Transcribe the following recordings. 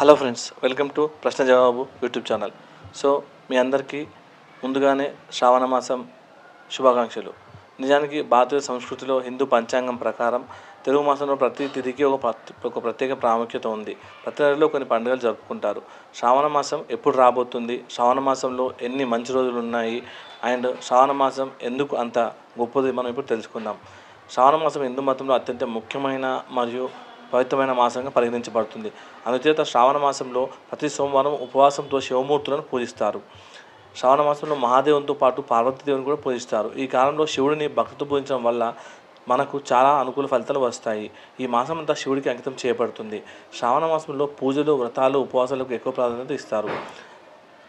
Hello friends welcome to ప్రశ్న జవాబు YouTube channel. So మీ అందరికీ ముందుగానే శ్రావణ మాసం శుభాకాంక్షలు. నిజానికి భారతీయ సంస్కృతిలో హిందూ పంచాంగం ప్రకారం తెలుగు మాసంలో ప్రతి తిథికి ఒక ఒక ప్రత్యేక ప్రాముఖ్యత ఉంది. ప్రతి నెలలో కొన్ని పండుగలు జరుపుకుంటారు. శ్రావణ మాసం ఎప్పుడు రాబోతుంది? శ్రావణ మాసంలో ఎన్ని మంచి రోజులు ఉన్నాయి? అండ్ శ్రావణ మాసం ఎందుకు అంత గొప్పది? మనం ఇప్పుడు తెలుసుకుందాం. శ్రావణ మాసం హిందూ మతంలో అత్యంత ముఖ్యమైన మరియు పవిత్రమైన మాసంగా పరిగణించబడుతుంది. అందుచేత శ్రావణ మాసంలో ప్రతి సోమవారం ఉపవాసంతో శివమూర్తులను పూజిస్తారు. శ్రావణ మాసంలో మహాదేవునితో పాటు పార్వతీదేవిని కూడా పూజిస్తారు. ఈ కాలంలో శివుడిని భక్తితో పూజించడం వల్ల మనకు చాలా అనుకూల ఫలితాలు వస్తాయి. ఈ మాసం అంతా శివుడికి అంకితం చేయబడుతుంది. శ్రావణ మాసంలో పూజలు వ్రతాలు ఉపవాసాలకు ఎక్కువ ప్రాధాన్యత ఇస్తారు.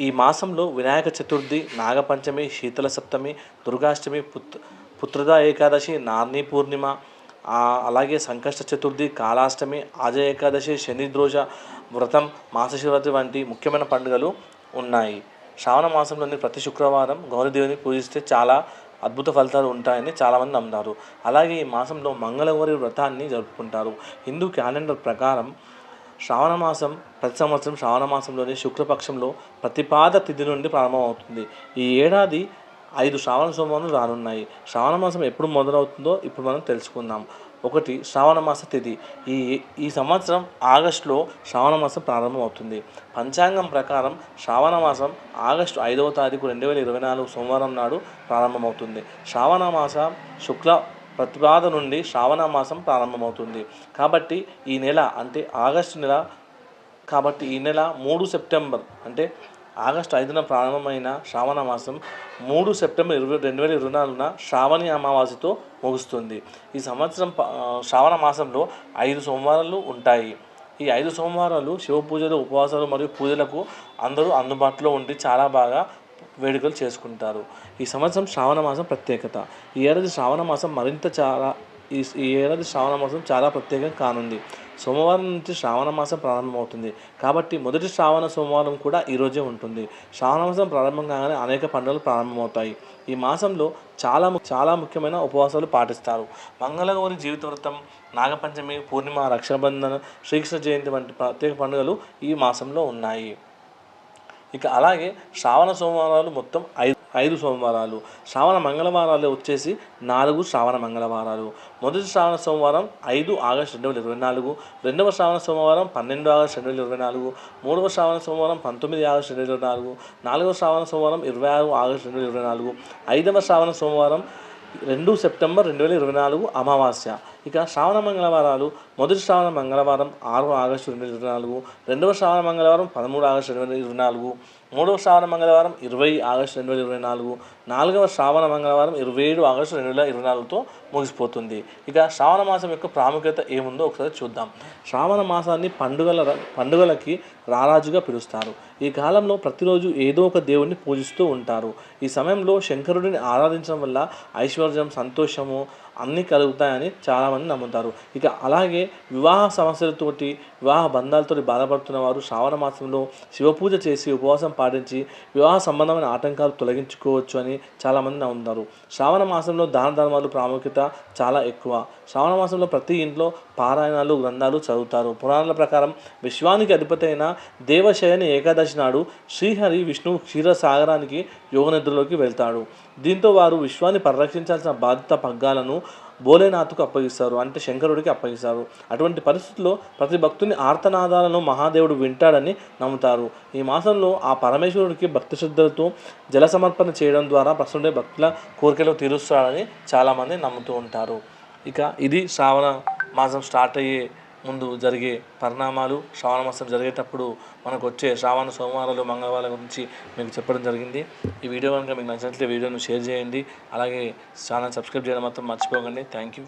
ఈ మాసంలో వినాయక చతుర్థి నాగపంచమి శీతల సప్తమి దుర్గాష్టమి పుత్ పుత్రద ఏకాదశి నార్ని పూర్ణిమ అలాగే సంకష్ట చతుర్థి కాళాష్టమి ఆజయ ఏకాదశి శనిద్రోజ వ్రతం మాసశివరాత్రి వంటి ముఖ్యమైన పండుగలు ఉన్నాయి. శ్రావణ మాసంలోని ప్రతి శుక్రవారం గౌరీదేవిని పూజిస్తే చాలా అద్భుత ఫలితాలు ఉంటాయని చాలామంది నమ్ముతారు. అలాగే ఈ మాసంలో మంగళవారి వ్రతాన్ని జరుపుకుంటారు. హిందూ క్యాలెండర్ ప్రకారం శ్రావణ మాసం ప్రతి సంవత్సరం శ్రావణ మాసంలోని శుక్లపక్షంలో ప్రతిపాద తిథి నుండి ప్రారంభమవుతుంది. ఈ ఏడాది ఐదు శ్రావణ సోమవారం రానున్నాయి. శ్రావణ మాసం ఎప్పుడు మొదలవుతుందో ఇప్పుడు మనం తెలుసుకుందాం. ఒకటి శ్రావణ మాస తిథి ఈ ఈ సంవత్సరం ఆగస్టులో శ్రావణ మాసం ప్రారంభమవుతుంది. పంచాంగం ప్రకారం శ్రావణ మాసం ఆగస్టు ఐదవ తారీఖు రెండు వేల ఇరవై నాలుగు సోమవారం నాడు ప్రారంభమవుతుంది. శ్రావణ మాస శుక్ల ప్రతిపాద నుండి శ్రావణ మాసం ప్రారంభమవుతుంది. కాబట్టి ఈ నెల అంటే ఆగస్టు నెల కాబట్టి ఈ నెల మూడు సెప్టెంబర్ అంటే ఆగస్టు ఐదున ప్రారంభమైన శ్రావణ మాసం మూడు సెప్టెంబర్ ఇరవై రెండు వేల ఇరవై నాలుగున శ్రావణి అమావాస్యతో ముగుస్తుంది. ఈ సంవత్సరం శ్రావణ మాసంలో ఐదు సోమవారాలు ఉంటాయి. ఈ ఐదు సోమవారాలు శివ పూజలు ఉపవాసాలు మరియు పూజలకు అందరూ అందుబాటులో ఉండి చాలా బాగా వేడుకలు చేసుకుంటారు. ఈ సంవత్సరం శ్రావణ మాసం ప్రత్యేకత. ఈ ఏడాది శ్రావణ మాసం మరింత చాలా ఈ ఈ ఏడాది శ్రావణ మాసం చాలా ప్రత్యేకం కానుంది. సోమవారం నుంచి శ్రావణ మాసం ప్రారంభమవుతుంది. కాబట్టి మొదటి శ్రావణ సోమవారం కూడా ఈరోజే ఉంటుంది. శ్రావణ మాసం ప్రారంభం కాగానే అనేక పండుగలు ప్రారంభమవుతాయి. ఈ మాసంలో చాలా ము- చాలా ముఖ్యమైన ఉపవాసాలు పాటిస్తారు. మంగళగౌరి జీవిత వృత్తం నాగపంచమి పూర్ణిమ రక్షాబంధన శ్రీకృష్ణ జయంతి వంటి ప్రత్యేక పండుగలు ఈ మాసంలో ఉన్నాయి. ఇక అలాగే శ్రావణ సోమవారాలు మొత్తం ఐదు ఐదు సోమవారాలు. శ్రావణ మంగళవారాలు వచ్చేసి నాలుగు శ్రావణ మంగళవారాలు. మొదటి శ్రావణ సోమవారం ఐదు ఆగస్టు రెండు వేల ఇరవై నాలుగు. రెండవ శ్రావణ సోమవారం పన్నెండు ఆగస్టు రెండు వేల ఇరవై నాలుగు. మూడవ శ్రావణ సోమవారం పంతొమ్మిది ఆగస్టు రెండు వేల ఇరవై నాలుగు. నాలుగవ శ్రావణ సోమవారం ఇరవై ఆరు ఆగస్టు రెండు వేల ఇరవై నాలుగు. ఐదవ శ్రావణ సోమవారం రెండు సెప్టెంబర్ రెండు వేల ఇరవై నాలుగు అమావాస్య. ఇక శ్రావణ మంగళవారాలు. మొదటి శ్రావణ మంగళవారం ఆరు ఆగస్టు రెండు వేల ఇరవై నాలుగు. రెండవ శ్రావణ మంగళవారం పదమూడు ఆగస్టు రెండు వేల ఇరవై నాలుగు. మూడవ శ్రావణ మంగళవారం ఇరవై ఆగస్టు రెండు వేల ఇరవై నాలుగు. నాలుగవ శ్రావణ మంగళవారం ఇరవై ఏడు ఆగస్టు రెండు వేల ఇరవై నాలుగుతో ముగిసిపోతుంది. ఇక శ్రావణ మాసం యొక్క ప్రాముఖ్యత ఏముందో ఒకసారి చూద్దాం. శ్రావణ మాసాన్ని పండుగల పండుగలకి రారాజుగా పిలుస్తారు. ఈ కాలంలో ప్రతిరోజు ఏదో ఒక దేవుడిని పూజిస్తూ ఉంటారు. ఈ సమయంలో శంకరుడిని ఆరాధించడం వల్ల ఐశ్వర్యం సంతోషము అన్నీ కలుగుతాయని చాలామంది నమ్ముతారు. ఇక అలాగే వివాహ సమస్యలతోటి వివాహ బంధాలతోటి బాధపడుతున్న వారు శ్రావణ మాసంలో శివపూజ చేసి ఉపవాసం పాటించి వివాహ సంబంధమైన ఆటంకాలు తొలగించుకోవచ్చు అని చాలామంది నమ్ముతారు. శ్రావణ మాసంలో దాన ధర్మాలు ప్రాముఖ్యత చాలా ఎక్కువ. శ్రావణ మాసంలో ప్రతి ఇంట్లో పారాయణాలు గ్రంథాలు చదువుతారు. పురాణాల ప్రకారం విశ్వానికి అధిపతి అయిన దేవశయని ఏకాదశి నాడు శ్రీహరి విష్ణువు క్షీరసాగరానికి యోగనిద్రలోకి వెళ్తాడు. దీంతో వారు విశ్వాన్ని పరిరక్షించాల్సిన బాధ్యత పగ్గాలను భోలేనాథ్కు అప్పగిస్తారు అంటే శంకరుడికి అప్పగిస్తారు. అటువంటి పరిస్థితుల్లో ప్రతి భక్తుని ఆర్తనాదాలను మహాదేవుడు వింటాడని నమ్ముతారు. ఈ మాసంలో ఆ పరమేశ్వరుడికి భక్తి శ్రద్ధలతో జల సమర్పణ చేయడం ద్వారా ప్రస్తుత భక్తుల కోరికలు తీరుస్తాడని చాలామంది నమ్ముతూ ఉంటారు. ఇక ఇది శ్రావణ మాసం స్టార్ట్ అయ్యే ముందు జరిగే పరిణామాలు శ్రావణ మాసం జరిగేటప్పుడు మనకు వచ్చే శ్రావణ సోమవారాలు మంగళవారాల గురించి మీకు చెప్పడం జరిగింది. ఈ వీడియో కనుక మీకు నచ్చినట్లయితే వీడియోను షేర్ చేయండి. అలాగే ఛానల్ సబ్స్క్రైబ్ చేయడం మాత్రం మర్చిపోకండి. Thank you.